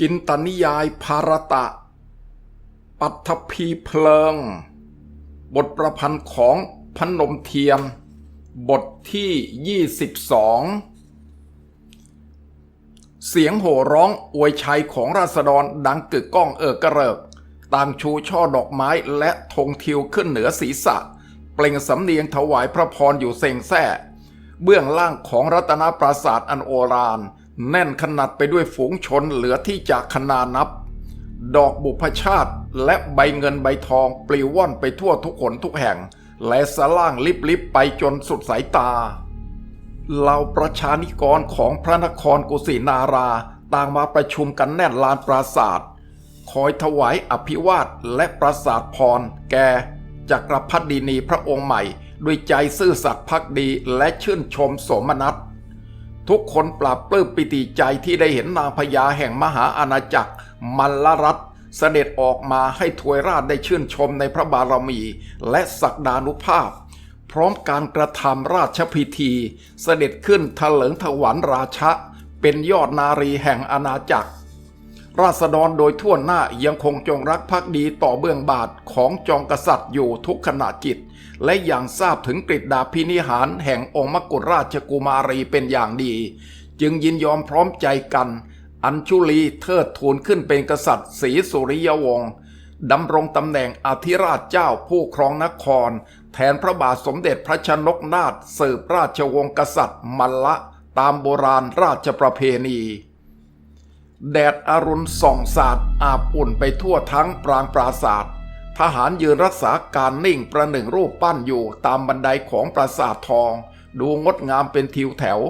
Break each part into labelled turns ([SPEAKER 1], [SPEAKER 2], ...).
[SPEAKER 1] จินตนิยายภารตะ ปัทภีเพลิง บทประพันธ์ของพนมเทียม บทที่ 22 เสียงโห่ร้องอวยชัยของราษฎรดังกึกก้องเอิกระเริก ต่างชูช่อดอกไม้และธงทิวขึ้นเหนือศีรษะ เปล่งสำเนียงถวายพระพรอยู่เซ็งแซ่ เบื้องล่างของรัตนปราสาทอันโอฬาร แน่นขนาดไปด้วยฝูงชนเหลือที่จะขนานับ ดอกบุพชาติและใบเงินใบทองปลิวว่อนไปทั่วทุกขนทุกแห่ง และสล่างลิบลิบไปจนสุดสายตาเหล่าประชานิกรของพระนครกุสินาราต่างมาประชุมกันแน่นลานปราศาสตร์คอยถวายอภิวาทและปราศาสตร์พร แก่จักรพรรดินีพระองค์ใหม่ ด้วยใจซื่อสัตย์พักดีและชื่นชมสมนัติ ทุกคนปราบปลื้มปิติใจที่ได้เห็นนางพญาแห่งมหาอาณาจักร มัลลรัตน์เสด็จออกมาให้ทวยราชได้ชื่นชมในพระบารมี และศักดานุภาพ พร้อมการกระทำราชพิธี เสด็จขึ้นถลิงถวันราชะ เป็นยอดนารีแห่งอาณาจักร ราษฎรโดยทั่วหน้ายังคงจงรักภักดีต่อเบื้องบาทของจองกษัตริย์อยู่ทุกขณะจิต และอย่างทราบถึงกฤษดาพินิหารแห่งองค์มกุฎราชกุมารีเป็นอย่างดี จึงยินยอมพร้อมใจกัน อัญชุลีเทิดทูนขึ้นเป็นกษัตริย์ศรีสุริยวงศ์ดำรงตำแหน่งอธิราชเจ้าผู้ครองนคร แทนพระบาทสมเด็จพระชนกนาถสืบราชวงศ์กษัตริย์มัลละ ตามโบราณราชประเพณี แดดอรุณส่องสาดอาบอุ่นไปทั่วทั้งปรางปราศาสตร์ทหารยืนรักษาการนิ่งประหนึ่งรูปปั้นอยู่ตามบันไดของปราสาททอง ดูงดงามเป็นทิวแถว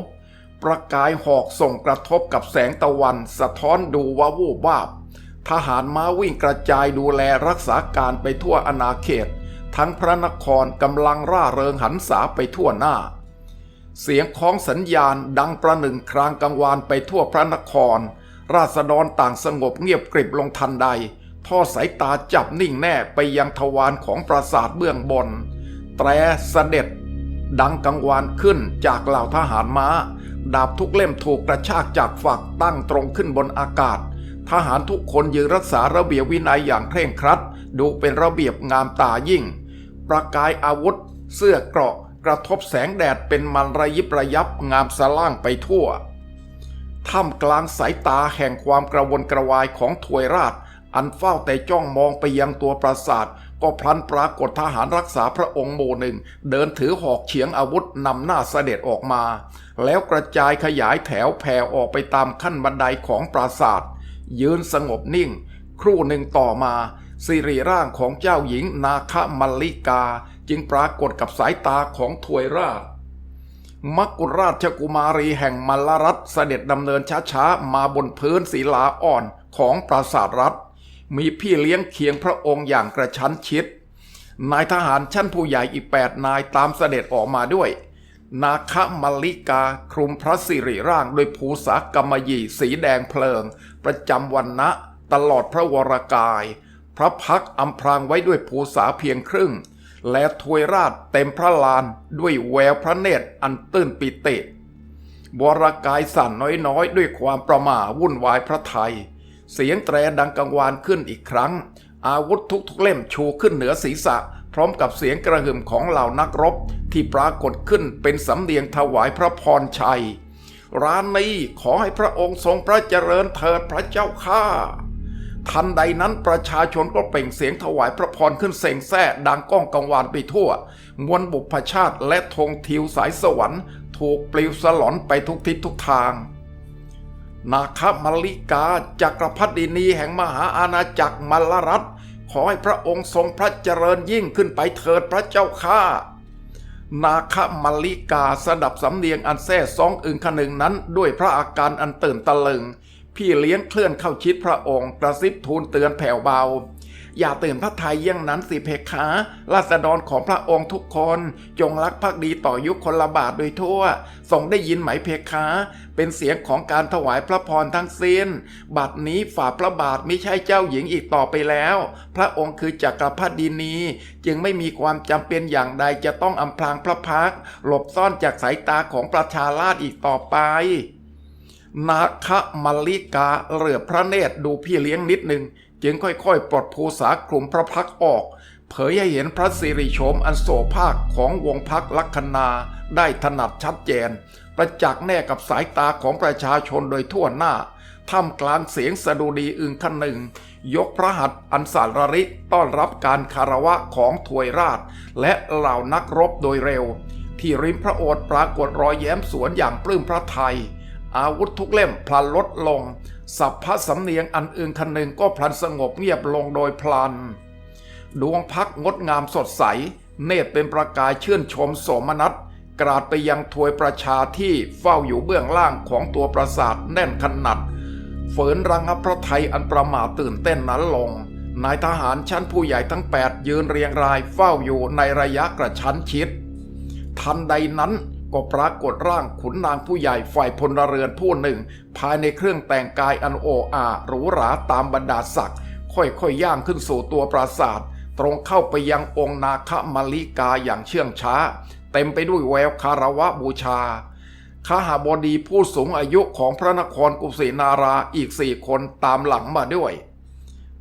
[SPEAKER 1] ประกายหอกส่งกระทบกับแสงตะวัน สะท้อนดูว่าวูบวาบ ทหารม้าวิ่งกระจายดูแลรักษาการไปทั่วอาณาเขต ทั้งพระนครกำลังร่าเริงหันษาไปทั่วหน้า เสียงของสัญญาณดังประหนึ่งครางกังวานไปทั่วพระนคร ราษฎรต่างสงบเงียบกริบลงทันใด ท่อสายตาจับนิ่งแน่ไปยังทวารของปราสาทเบื้องบน แตรเสด็จ ดังกังวานขึ้นจากเหล่าทหารม้า ดาบทุกเล่มถูกกระชากจากฝักตั้งตรงขึ้นบนอากาศ ทหารทุกคนยืนรักษาระเบียบวินัยอย่างเคร่งครัด ดูเป็นระเบียบงามตายิ่ง ประกายอาวุธ เสื้อเกราะกระทบแสงแดดเป็นมันระยิบระยับงามสะล่างไปทั่ว ท่ามกลางสายตาแห่งความกระวนกระวายของถวยราช อันเฝ้าแต่จ้องมองไปยังตัวปราสาท ก็พลันปรากฏทหารรักษาพระองค์หมู่หนึ่ง เดินถือหอกเฉียงอาวุธนำหน้าเสด็จออกมา แล้วกระจายขยายแถวแผ่ออกไปตามขั้นบันไดของปราสาท ยืนสงบนิ่ง ครู่หนึ่งต่อมาสิริร่างของเจ้าหญิงนาคมัลลิกา จึงปรากฏกับสายตาของถวยราช มักกุฎราชกุมารีแห่งมัลลรัฐเสด็จดำเนินช้าๆ มาบนพื้นศิลาอ่อนของปราสาทรัฐ มีพี่เลี้ยงเคียงพระองค์อย่างกระชั้นชิด นายทหารชั้นผู้ใหญ่อีกแปดนายตามเสด็จออกมาด้วย นาคมัลลิกาคลุมพระสิริร่างด้วยภูษากำมะหยี่สีแดงเพลิง ประจำวันนะตลอดพระวรกาย พระพักตร์อำพรางไว้ด้วยภูษาเพียงครึ่ง และทวยราชเต็มพระลานด้วยแววพระเนตรอันตื้นปิติวรกายสั่นน้อยๆ ด้วยความประหม่าวุ่นวายพระไทย เสียงแตรดังกังวานขึ้นอีกครั้ง อาวุธทุกๆเล่มชูขึ้นเหนือศีรษะ พร้อมกับเสียงกระหึ่มของเหล่านักรบ ที่ปรากฏขึ้นเป็นสำเนียงถวายพระพรชัย ร้านนี้ขอให้พระองค์ทรงพระเจริญเถิดพระเจ้าข้า ทันใดนั้นประชาชนก็เปล่งเสียงถวายพระพรขึ้นเสียงแซ่ดังก้องกังวานไปทั่ว มวลบุพชาติและธงทิวสายสวรรค์ ถูกปลิวสลอนไปทุกทิศทุกทาง นาคมัลลิกาจักรพรรดินีแห่งมหาอาณาจักรมัลรัฐขอให้พระองค์ทรงพระเจริญยิ่งขึ้นไปเถิดพระเจ้าข้านาคมัลลิกาสดับสำเนียงอันแซ่ซองอึงคนึงนั้น ด้วยพระอาการอันตื่นตะลึง พี่เลี้ยงเคลื่อนเข้าชิดพระองค์กระซิบทูลเตือนแผ่วเบา อย่าตื่นพระทัยเยี่ยงนั้นสิเพคะราษฎรของพระองค์ทุกคนจงรักภักดีต่อยุคคนละบาทโดยทั่วทรงได้ยินไหมเพคะเป็นเสียงของการถวายพระพรทั้งสิ้น บัดนี้ฝ่าพระบาทไม่ใช่เจ้าหญิงอีกต่อไปแล้ว พระองค์คือจักรพรรดินี จึงไม่มีความจำเป็นอย่างใดจะต้องอำพรางพระพักหลบซ่อนจากสายตาของประชาราษฎร์อีกต่อไป นาคมัลลิกาเหลือพระเนตรดูพี่เลี้ยงนิดหนึ่งจึงค่อยๆ ปลดภูษาคลุมพระพักออก เผยให้เห็นพระสิริโฉมอันโสภาคของวงพักลัคนาได้ถนัดชัดเจน ประจักษ์แน่กับสายตาของประชาชนโดยทั่วหน้าท่ามกลางเสียงสะดุดีอึงคันหนึ่ง ยกพระหัตถ์อันสารริกต้อนรับการคารวะของถวยราช และเหล่านักรบโดยเร็ว ที่ริมพระโอษฐ์ปรากฏรอยแย้มสวนอย่างปลื้มพระไทย อาวุธทุกเล่มพลันลดลง สัพพะสำเนียงอันอึงคันหนึ่งก็พลันสงบเงียบลงโดยพลัน ดวงพักงดงามสดใส เนตรเป็นประกายชื่นชมโสมนัสกราดไปยังถวยประชาที่เฝ้าอยู่เบื้องล่างของตัวปราสาทแน่นขนาดฝืนรังพระไทยอันประมาทตื่นเต้นนั้นลง นายทหารชั้นผู้ใหญ่ทั้ง 8 ยืนเรียงรายเฝ้าอยู่ในระยะกระชั้นชิด ทันใดนั้น ก็ปรากฏร่างขุนนางผู้ใหญ่ฝ่ายพลเรือนผู้หนึ่ง ภายในเครื่องแต่งกายอันโออาหรูหราตามบรรดาศักดิ์ค่อยๆย่างขึ้นสู่ตัวปราสาท ตรงเข้าไปยังองค์นาคมาลิกาอย่างเชื่องช้า เต็มไปด้วยแววคารวะบูชาข้าหาบดีผู้สูงอายุของพระนครกุสินาราอีกสี่คนตามหลังมาด้วย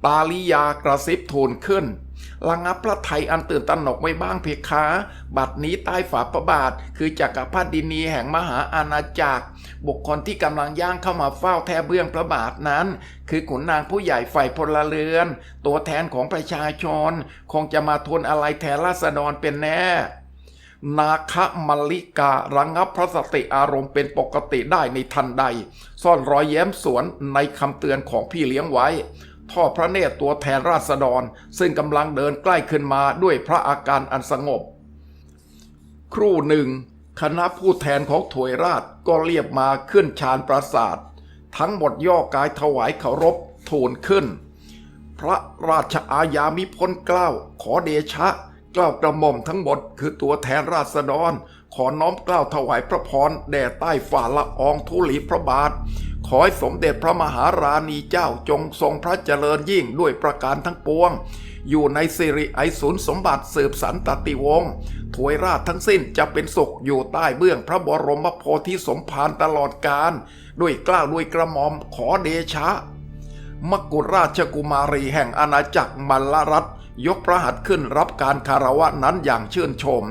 [SPEAKER 1] ปาลิยากระซิบทูลขึ้นระงับพระไทยอันตื่นตระหนกไว้บ้างเพคะ บัดนี้ใต้ฝาพระบาท คือจักรพรรดินีแห่งมหาอาณาจักร บุคคลที่กำลังย่างเข้ามาเฝ้าแทบเบื้องพระบาทนั้น คือขุนนางผู้ใหญ่ฝ่ายพลเรือน ตัวแทนของประชาชน คงจะมาทนอะไรแทนราษฎรเป็นแน่ นาคมลิการะงับพระสติอารมณ์เป็นปกติได้ในทันใด ซ่อนรอยแย้มสวนในคำเตือนของพี่เลี้ยงไว้ ทอดพระเนตรตัวแทนราษฎร ซึ่งกำลังเดินใกล้ขึ้นมาด้วยพระอาการอันสงบ ครู่หนึ่ง คณะผู้แทนของถวยราชก็เรียบมาขึ้นชานปราสาท ทั้งหมดย่อกายถวายเคารพทูลขึ้น พระราชอาญามิพ้นเกล้าขอเดชะกล้ากระหม่อมทั้งหมดคือตัวแทนราษฎร ขอน้อมกล้าวถวายพระพรแด่ใต้ฝ่าละอองธุลีพระบาท ขอให้สมเด็จพระมหาราณีเจ้าจงทรงพระเจริญยิ่งด้วยประการทั้งปวง อยู่ในสิริไอศูนย์สมบัติสืบสันตติวงศ์ถวยราชทั้งสิ้นจะเป็นสุขอยู่ใต้เบื้องพระบรมโพธิสมภารตลอดกาลด้วยกล้าวด้วยกระหม่อมขอเดชะ มกุฎราชกุมารีแห่งอาณาจักรมัลลรัตน์ยกพระหัตถ์ขึ้นรับการคารวะนั้นอย่างชื่นชม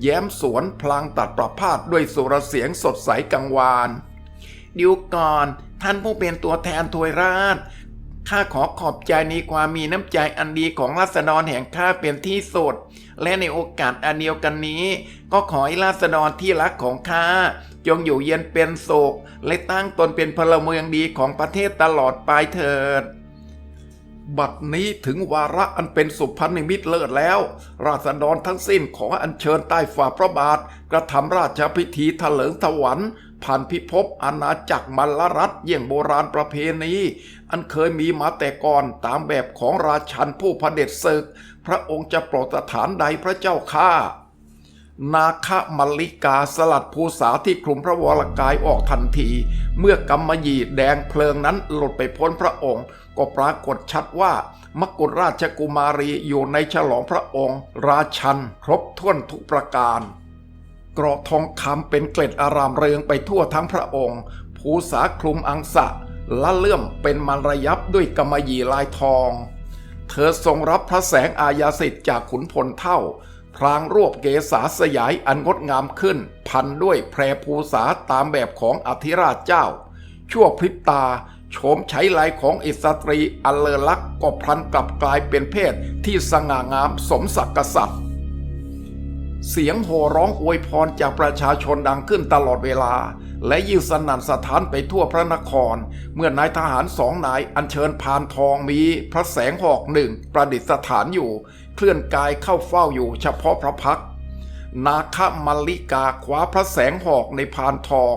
[SPEAKER 1] แย้มสวนพลางตัดประพาสด้วยสุรเสียงสดใสกังวาน ดิวก่อน ท่านผู้เป็นตัวแทนทวยราชข้าขอขอบใจในความมีน้ำใจอันดีของราษฎรแห่งข้าเป็นที่สุด และในโอกาสอันเดียวกันนี้ ก็ขอให้ราษฎรที่รักของข้าจงอยู่เย็นเป็นสุขและตั้งตนเป็นพลเมืองดีของประเทศตลอดไปเถิด บัดนี้ถึงวาระอันเป็นสุพรรณนิมิตรเลิศแล้ว ราษฎรทั้งสิ้นขออัญเชิญใต้ฝ่าพระบาท กระทำราชพิธีถลิงถวัน ผ่านพิภพอาณาจักรมัลลรัตน์เยี่ยงโบราณประเพณี อันเคยมีมาแต่ก่อนตามแบบของราชันผู้พระเด็จศึก พระองค์จะโปรดสถานใดพระเจ้าข้านาคมัลลิกาสลัดภูษาที่คลุมพระวรกายออกทันที เมื่อกำมะหยี่แดงเพลิงนั้นหลุดไปพ้นพระองค์ ก็ปรากฏชัดว่ามกุฎราชกุมารีอยู่ในฉลองพระองค์ ราชันครบถ้วนทุกประการ กราะทองคำเป็นเกล็ดอารามเรืองไปทั่วทั้งพระองค์ ภูษาคลุมอังสะละเลื่อมเป็นมันระยับด้วยกำมะหยี่ลายทอง เธอทรงรับพระแสงอาญาสิทธิ์จากขุนพลเท่า พรางรวบเกษาสยายอันงดงามขึ้น พันด้วยแพรภูษาตามแบบของอธิราชเจ้า ชั่วพริบตาโฉมใช้ลายของอิสตรีอันเลอลักก็พลันกลับกลายเป็นเพศที่สง่างามสมศักดิ์กษัตริย์ เสียงโห่ร้องอวยพรจากประชาชนดังขึ้นตลอดเวลา และยิ่งสนั่นสถานไปทั่วพระนคร เมื่อนายทหารสองนายอัญเชิญพานทองมี พระแสงหอกหนึ่งประดิษฐานอยู่ เคลื่อนกายเข้าเฝ้าอยู่เฉพาะพระพัก นาคมัลลิกาคว้าพระแสงหอกในพานทอง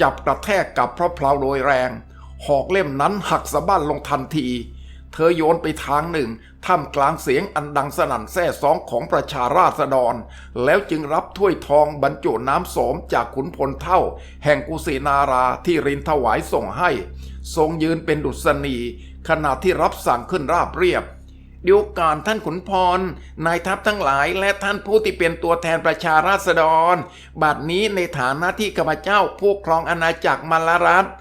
[SPEAKER 1] จับกระแทกกับพระเพลาโดยแรง หอกเล่มนั้นหักสะบั้นลงทันที เธอโยนไปทางหนึ่ง ท่ามกลางเสียงอันดังสนั่นแซ่ซองของประชาราษฎร แล้วจึงรับถ้วยทองบรรจุน้ำสมจากขุนพลเท่า แห่งกุสินาราที่รินถวายส่งให้ ทรงยืนเป็นดุษณี ขณะที่รับสั่งขึ้นราบเรียบเดี๋ยวก่อนท่านขุนพร นายทัพทั้งหลายและท่านผู้ที่เป็นตัวแทนประชาราษฎร บัดนี้ในฐานะที่ข้าพเจ้าผู้ครองอาณาจักรมลรัตน์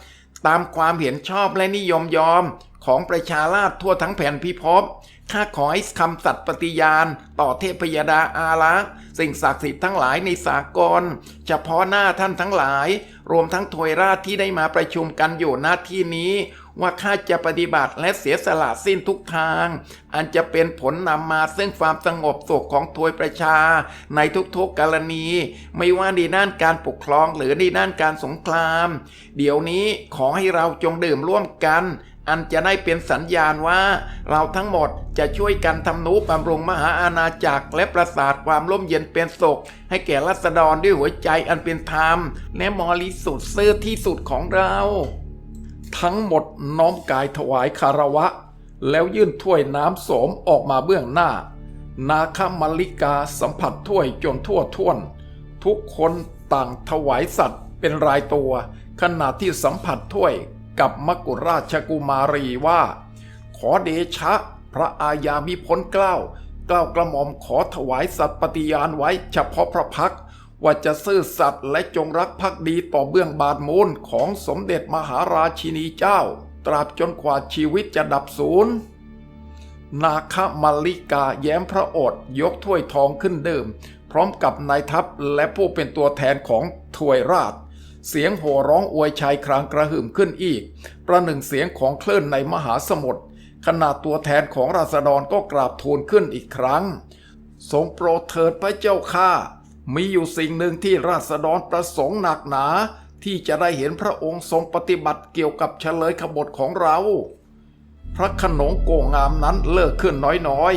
[SPEAKER 1] ตามความเห็นชอบและนิยมยอมของประชาราษฎรทั่วทั้งแผ่นพิภพ ข้าขอให้คำสัตย์ปฏิญาณ ต่อเทพยดาอารักษ์สิ่งศักดิ์สิทธิ์ทั้งหลายในสากล เฉพาะหน้าท่านทั้งหลาย รวมทั้งทวยราชที่ได้มาประชุมกันอยู่หน้าที่นี้ ว่าข้าจะปฏิบัติและเสียสละสิ้นทุกทาง อันจะเป็นผลนำมาซึ่งความสงบสุขของทวยประชา ในทุกๆกรณี ไม่ว่าในด้านการปกครองหรือในด้านการสงคราม เดี๋ยวนี้ขอให้เราจงดื่มร่วมกัน อันจะได้เป็นสัญญาณว่า เราทั้งหมดจะช่วยกันทำนุบำรุงมหาอาณาจักรและประสาทความร่มเย็นเป็นสุข ให้แก่รัษฎรด้วยหัวใจอันเป็นธรรม และบริสุทธิ์ซื่อที่สุดของเรา ทั้งหมดน้อมกายถวายคารวะ แล้วยื่นถ้วยน้ำโสมออกมาเบื้องหน้า นาคมลิกาสัมผัสถ้วยจนทั่วท่วน ทุกคนต่างถวายสัตว์เป็นรายตัว ขณะที่สัมผัสถ้วย กับมกุราชกุมารีว่า ขอเดชะ พระอาญามิพ้นเกล้าเกล้ากระหม่อมขอถวายสัตย์ปฏิญาณไว้เฉพาะพระพักว่าจะซื่อสัตย์และจงรักภักดีต่อเบื้องบาทมูลของสมเด็จมหาราชินีเจ้า ตราบจนกว่าชีวิตจะดับสูญนาคมาลิกาแย้มพระโอษยกถ้วยทองขึ้นเดิม พร้อมกับนายทัพและผู้เป็นตัวแทนของถวยราช เสียงโห่ร้องอวยชัยครางกระหึ่มขึ้นอีก ประหนึ่งเสียงของคลื่นในมหาสมุทรขณะตัวแทนของราษฎรก็กราบทูลขึ้นอีกครั้ง ทรงโปรดเถิดพระเจ้าข้า มีอยู่สิ่งหนึ่งที่ราษฎรประสงค์หนักหนา ที่จะได้เห็นพระองค์ทรงปฏิบัติเกี่ยวกับเฉลยขบฏของเรา พระขนงโกงามนั้นเลิกขึ้นน้อย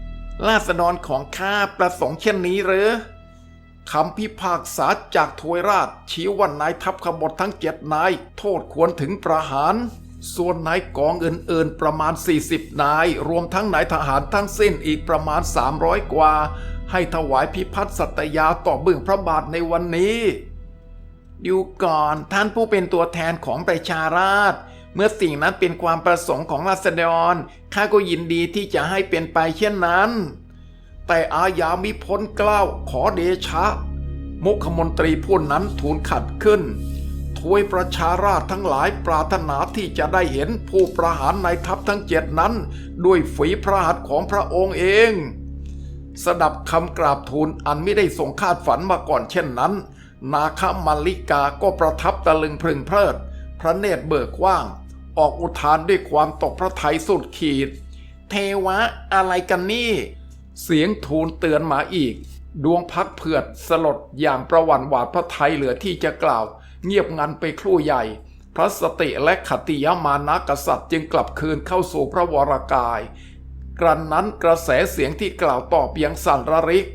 [SPEAKER 1] ๆ ราษฎรของข้าประสงค์เช่นนี้หรือ คำพิพากษาจากทวยราช ชี้ว่านายทัพขบฏทั้งเจ็ดนาย โทษควรถึงประหาร ส่วนนายกองอื่นๆประมาณ 40 นาย รวมทั้งนายทหารทั้งสิ้นอีกประมาณ 300 กว่า ให้ถวายพิพัฒน์สัตยาต่อเบื้องพระบาทในวันนี้อยู่ก่อนท่านผู้เป็นตัวแทนของประชาราษฎร์เมื่อสิ่งนั้นเป็นความประสงค์ของราษฎรข้าก็ยินดีที่จะให้เป็นไปเช่นนั้น แต่อาญามิพ้นกล้าวขอเดชะ มุขมนตรีผู้นั้นทูลขัดขึ้นทวยประชาราษฎร์ทั้งหลายปรารถนาที่จะได้เห็นผู้ประหารในทัพทั้งเจ็ดนั้น ด้วยฝีพระหัตถ์ของพระองค์เอง สดับคำกราบทูลอันไม่ได้ทรงคาดฝันมาก่อนเช่นนั้น นาคมาลิกาก็ประทับตะลึงพึงเพลิด พระเนตรเบิกกว้าง ออกอุทานด้วยความตกพระทัยสุดขีด เทวะอะไรกันนี่ เสียงทูลเตือนมาอีก ดวงพักเผือดสลดอย่างประวันหวาดพระไทยเหลือที่จะกล่าว เงียบงันไปครู่ใหญ่ พระสติและขติยมานากษัตริย์จึงกลับคืนเข้าสู่พระวรากาย กรันนั้นกระแสเสียงที่กล่าวตอบยังสั่นระริก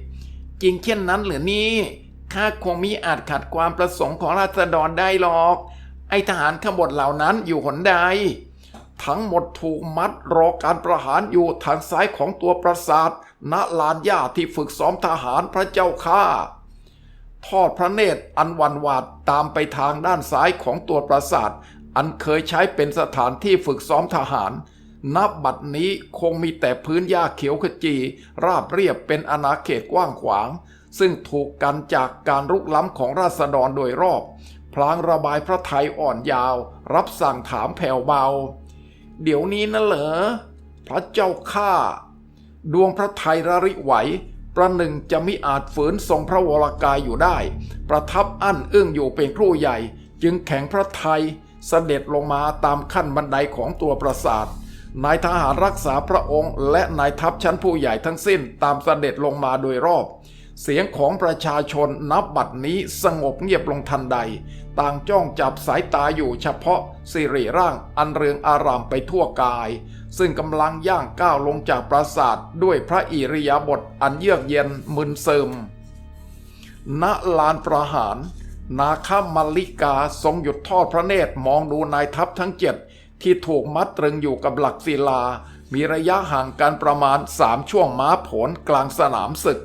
[SPEAKER 1] จริงเช่นนั้นหรือนี่ข้าคงมิอาจขัดความประสงค์ของราษฎรได้หรอก ไอทหารขบฏเหล่านั้นอยู่หนใด ทั้งหมดถูกมัดรอการประหารอยู่ทางซ้ายของตัวปราสาท ณลานหญ้าที่ฝึกซ้อมทหารพระเจ้าข้าทอดพระเนตรอันวันวาดตามไปทางด้านซ้ายของตัวปราสาท อันเคยใช้เป็นสถานที่ฝึกซ้อมทหาร นับบัดนี้คงมีแต่พื้นหญ้าเขียวขจี ราบเรียบเป็นอาณาเขตกว้างขวาง ซึ่งถูกกันจากการรุกล้ำของราษฎรโดยรอบ พลางระบายพระไทยอ่อนยาว รับสั่งถามแผ่วเบา เดี๋ยวนี้นะเหรอพระเจ้าข้า ดวงพระไทยระริไหว ประหนึ่งจะมิอาจฝืนทรงพระวรากายอยู่ได้ ประทับอั้นเอื้องอยู่เป็นครู่ใหญ่ จึงแข็งพระไทยเสด็จลงมาตามขั้นบันไดของตัวปราสาทนายทหารรักษาพระองค์ และนายทัพชั้นผู้ใหญ่ทั้งสิ้นตามเสด็จลงมาโดยรอบ เสียงของประชาชนนับบัดนี้สงบเงียบลงทันใด ต่างจ้องจับสายตาอยู่เฉพาะสิริร่างอันเรืองอารามไปทั่วกาย ซึ่งกำลังย่างก้าวลงจากปราสาทด้วยพระอิริยาบถอันเยือกเย็นมึนซึมณลานประหาร นาคมาลิกาทรงหยุดทอดพระเนตรมองดูนายทัพทั้งเจ็ดที่ถูกมัดตรึงอยู่กับหลักศิลา มีระยะห่างกันประมาณสามช่วงม้าผลกลางสนามศึก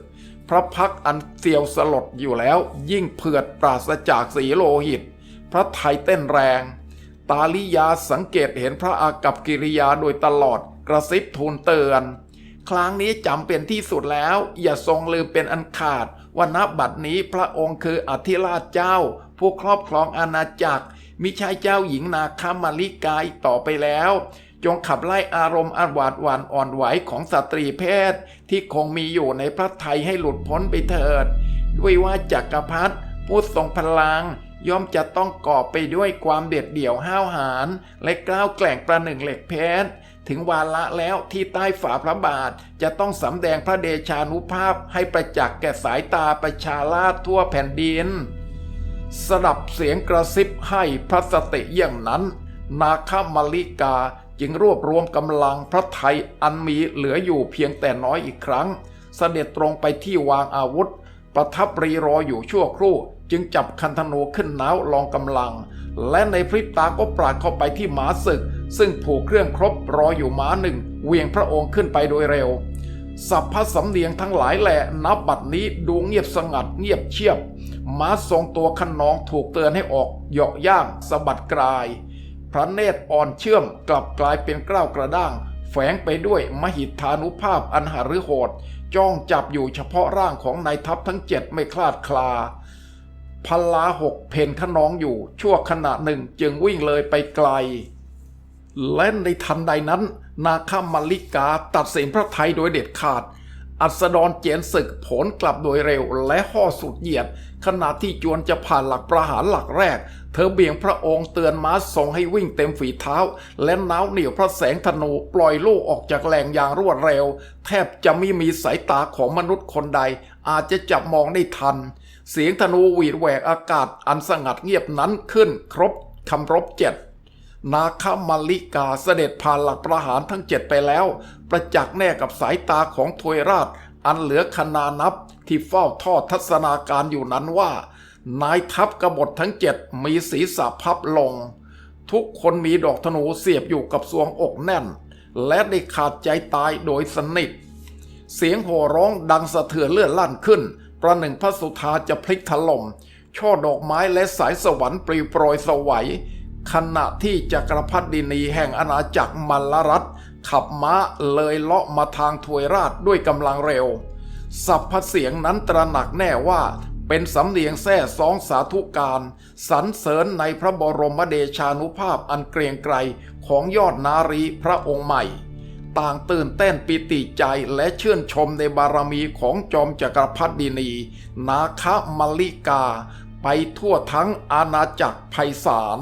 [SPEAKER 1] พระพักอันเสียวสลดอยู่แล้ว ยิ่งเผือดปราศจากสีโลหิต พระไทยเต้นแรง ตาลิยาสังเกตเห็นพระอากับกิริยาโดยตลอดกระซิบทูลเตือน ครั้งนี้จำเป็นที่สุดแล้ว อย่าทรงลืมเป็นอันขาดว่าณบัดนี้พระองค์คืออธิราชเจ้า ผู้ครอบครองอาณาจักรมิใช่เจ้าหญิงนาคามาลิกาอีกต่อไปแล้ว จงขับไล่อารมณ์อันหวาดหวานอ่อนไหวของสตรีเพศ ที่คงมีอยู่ในพระไทยให้หลุดพ้นไปเถิด ด้วยว่าจักรพรรดิผู้ทรงพลัง ย่อมจะต้องกอบไปด้วยความเด็ดเดี่ยวห้าวหาญและกล้าวแกล่งประหนึ่งเหล็กเพชรถึงวาระแล้วที่ใต้ฝ่าพระบาทจะต้องสำแดงพระเดชานุภาพให้ประจักษ์แก่สายตาประชาราทั่วแผ่นดินสดับเสียงกระซิบให้พระสติอย่างนั้น นาคมาลิกา จึงรวบรวมกำลังพระไทยอันมีเหลืออยู่เพียงแต่น้อยอีกครั้ง เสด็จตรงไปที่วางอาวุธ ประทับรีรออยู่ชั่วครู่ จึงจับคันธนูขึ้นน้าวลองกำลัง และในพริบตาก็ปราดเข้าไปที่หมาศึก ซึ่งผูกเครื่องครบรออยู่หมาหนึ่งเวียงพระองค์ขึ้นไปโดยเร็วสัพพะสำเนียงทั้งหลายแหละนับบัดนี้ดูเงียบสงัดเงียบเชียบ ม้าทรงตัวขนองถูกเตือนให้ออกเหยาะย่างสะบัดกลาย พระเนตรอ่อนเชื่อมกลับกลายเป็นกล้าวกระด้าง แฝงไปด้วยมหิทธานุภาพอันหฤโหด จ้องจับอยู่เฉพาะร่างของนายทัพทั้งเจ็ดไม่คลาดคลาพลาหกเพนขนองอยู่ชั่วขณะหนึ่งจึงวิ่งเลยไปไกล และในทันใดนั้น นาคามาลิกาตัดสินพระไทยโดยเด็ดขาด อัสดรเจียนศึกผลกลับโดยเร็วและห่อสุดเหยียด ขณะที่จวนจะผ่านหลักประหารหลักแรก เธอเบี่ยงพระองค์เตือนม้าส่งให้วิ่งเต็มฝีเท้า และน้าวเหนียวพระแสงธนูปล่อยลูกออกจากแหล่งอย่างรวดเร็ว แทบจะไม่มีสายตาของมนุษย์คนใด อาจจะจับมองได้ทัน เสียงธนูหวีดแหวกอากาศอันสงัดเงียบนั้นขึ้น ครบคำรบเจ็ด นาคามาลิกาเสด็จผ่านหลักประหารทั้งเจ็ดไปแล้ว ประจักษ์แน่กับสายตาของทวยราช อันเหลือคนานับที่เฝ้าทอดทัศนาการอยู่นั้นว่า นายทัพกบฏทั้งเจ็ดมีศีรษะพับลง ทุกคนมีดอกธนูเสียบอยู่กับสวงอกแน่น และได้ขาดใจตายโดยสนิท เสียงโห่ร้องดังสะเทือนเลื่อนลั่นขึ้น ประหนึ่งพระสุธาจะพลิกถล่มช่อดอกไม้และสายสวรรค์ปลิวโปรยสวัย ขณะที่จักรพรรดินีแห่งอาณาจักรมัลลรัฐ ขับม้าเลยเลาะมาทางถวยราชด้วยกำลังเร็วสัพพเสียงนั้นตระหนักแน่ว่าเป็นสำเนียงแท้สองสาธุการสรรเสริญในพระบรมเดชานุภาพอันเกรียงไกรของยอดนารีพระองค์ใหม่ ต่างตื่นเต้นปิติใจและชื่นชมในบารมีของจอมจักรพรรดินี นาคมลิกา ไปทั่วทั้งอาณาจักรไพศาล